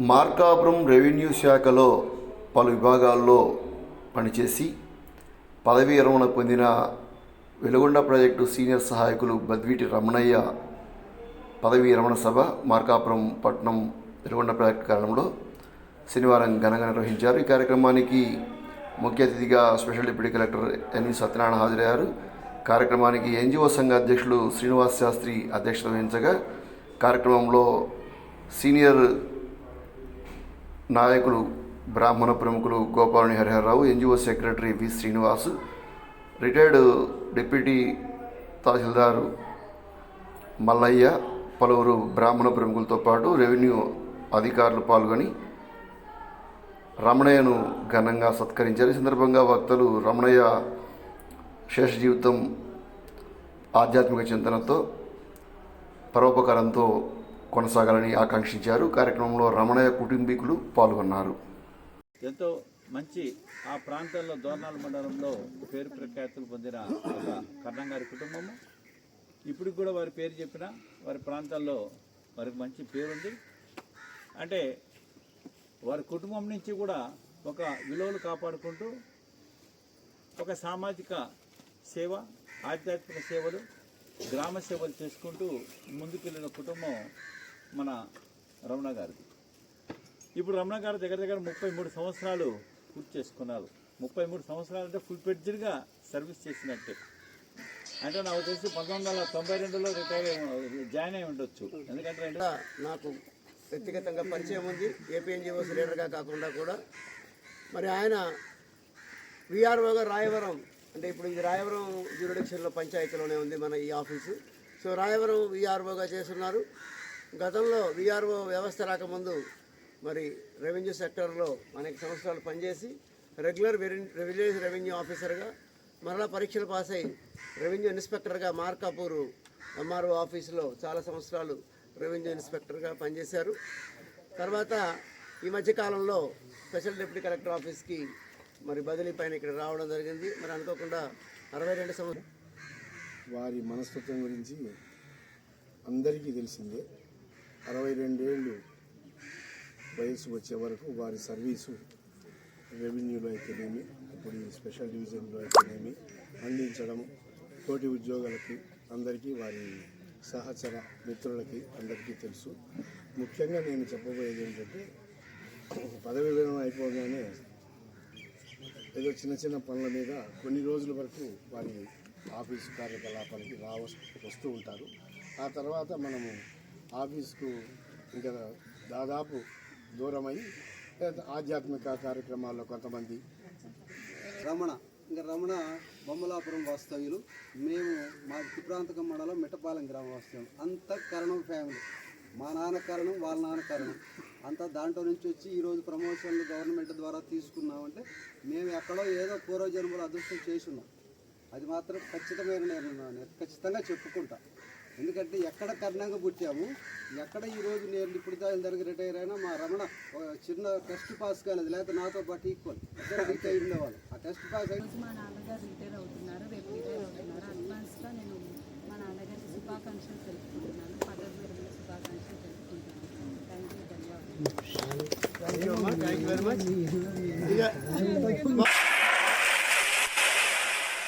Markapuram revenue శాఖలో పలు విభాగాల్లో పనిచేసి పదవీ విరమణ పొందిన వెలుగొండ ప్రాజెక్టు సీనియర్ సహాయకులు బద్వీటి రమణయ్య పదవీ విరమణ సభ మార్కాపురం పట్టణం వెలుగొండ ప్రాజెక్టు కారణంలో శనివారం ఘనంగా నిర్వహించారు. ఈ కార్యక్రమానికి ముఖ్య అతిథిగా special deputy collector N Satyanarayana హాజరయ్యారు. కార్యక్రమానికి ఎన్జిఓ సంఘ అధ్యక్షులు శ్రీనివాస్ శాస్త్రి అధ్యక్షత వహించగా కార్యక్రమంలో సీనియర్ నాయకులు బ్రాహ్మణ ప్రముఖులు Gopalani Harihararao NGO secretary V Srinivas retired deputy tahsildar Mallaiah పలువురు బ్రాహ్మణ ప్రముఖులతో పాటు రెవెన్యూ అధికారులు పాల్గొని రమణయ్యను ఘనంగా సత్కరించారు. ఈ సందర్భంగా వక్తలు రమణయ్య శేష జీవితం ఆధ్యాత్మిక చింతనతో పరోపకారంతో కొనసాగాలని ఆకాంక్షించారు. కార్యక్రమంలో రమణయ్య కుటుంబీకులు పాల్గొన్నారు. ఎంతో మంచి ఆ ప్రాంతంలో దోర్నాల మండలంలో పేరు ప్రఖ్యాతులు పొందిన ఒక కర్ణం గారి కుటుంబము. ఇప్పటికి కూడా వారి పేరు చెప్పిన వారి ప్రాంతాల్లో వారికి మంచి పేరుంది. అంటే వారి కుటుంబం నుంచి కూడా ఒక విలువలు కాపాడుకుంటూ ఒక సామాజిక సేవ ఆధ్యాత్మిక సేవలు గ్రామ సేవలు చేసుకుంటూ ముందుకెళ్ళిన కుటుంబం మన రమణ గారిది. ఇప్పుడు రమణ గారు దగ్గర దగ్గర ముప్పై మూడు సంవత్సరాలు పూర్తి చేసుకున్నారు. ముప్పై మూడు సంవత్సరాలు అంటే ఫుల్ పెడ్జ్డ్గా సర్వీస్ చేసినట్టే. అంటే నాకు తెలిసి పంతొమ్మిది వందల తొంభై రెండులో రిటైర్ జాయిన్ అయి ఉండొచ్చు. ఎందుకంటే నాకు వ్యక్తిగతంగా పరిచయం ఉంది. ఏపీఎన్జిఓస్ లీడర్గా కాకుండా కూడా. మరి ఆయన విఆర్ఓగా రాయవరం అంటే ఇప్పుడు ఇది రాయవరం జ్యూరిడిక్షన్లో పంచాయతీలోనే ఉంది మన ఈ ఆఫీసు. సో రాయవరం విఆర్ఓగా చేస్తున్నారు. గతంలో విఆర్ఓ వ్యవస్థ రాకముందు మరి రెవెన్యూ సెక్టర్లో అనేక సంవత్సరాలు పనిచేసి రెగ్యులర్ విలేజ్ రెవెన్యూ ఆఫీసర్గా మరలా పరీక్షలు పాస్ అయి రెవెన్యూ ఇన్స్పెక్టర్గా మార్కాపూర్ ఎంఆర్ఓ ఆఫీసులో చాలా సంవత్సరాలు రెవెన్యూ ఇన్స్పెక్టర్గా పనిచేశారు. తర్వాత ఈ మధ్యకాలంలో స్పెషల్ డిప్యూటీ కలెక్టర్ ఆఫీస్కి మరి బదిలీ పైన ఇక్కడ రావడం జరిగింది. మరి అనుకోకుండా అరవై రెండు సంవత్సరం వారి మనస్తత్వం గురించి అందరికీ తెలిసిందే. అరవై రెండేళ్ళు వయసు వచ్చే వరకు వారి సర్వీసు రెవెన్యూలో అయితేనేమి ఇప్పుడు ఈ స్పెషల్ డివిజన్లో అయితేనేమి అందించడం తోటి ఉద్యోగులకి అందరికీ వారి సహచర మిత్రులకి అందరికీ తెలుసు. ముఖ్యంగా నేను చెప్పబోయేది ఏంటంటే పదవి విరమణ అయిపోగానే ఏదో చిన్న చిన్న పనుల మీద కొన్ని రోజుల వరకు వారి ఆఫీసు కార్యకలాపాలకి రావ వస్తూ ఉంటారు. ఆ తర్వాత మనము ఆఫీస్కు ఇంకా దాదాపు దూరమై ఆధ్యాత్మిక కార్యక్రమాల్లో కొంతమంది. రమణ ఇంకా రమణ బొమ్మలాపురం వాస్తవ్యులు. మేము మా ప్రాంతకం మండలం మిట్టపాలెం గ్రామ వాస్తవ్యం. అంత కరణం ఫ్యామిలీ మా నాన్న కారణం వాళ్ళ నాన్న కారణం. అంతా దాంట్లో నుంచి వచ్చి ఈరోజు ప్రమోషన్లు గవర్నమెంట్ ద్వారా తీసుకున్నామంటే మేము ఎక్కడో ఏదో పూర్వజన్మలు అదృష్టం చేసి ఉన్నాం. అది మాత్రం ఖచ్చితమైన నేను నేను ఖచ్చితంగా చెప్పుకుంటా. ఎందుకంటే ఎక్కడ కర్ణంగా పుట్టాము ఎక్కడ ఈరోజు నేను ఇప్పుడు దగ్గర రిటైర్ అయినా మా రమణ చిన్న టెస్ట్ పాస్ కాలేదు లేకపోతే నాతో పాటు ఈక్వల్ రిటైర్ ఉండేవాళ్ళు ఆ టెస్ట్ పాస్ అయిన ఈరోజు మా నాన్నగారు రిటైర్ అవుతున్నారు రేపు రిటైర్ అవుతున్నారు. అడ్వాన్స్గా నేను మా నాన్నగారికి శుభాకాంక్షలు తెలుపుకుంటున్నాను. పదవి విరమణ శుభాకాంక్షలు తెలుపుకుంటున్నాను. Thank you. ధన్యవాదాలు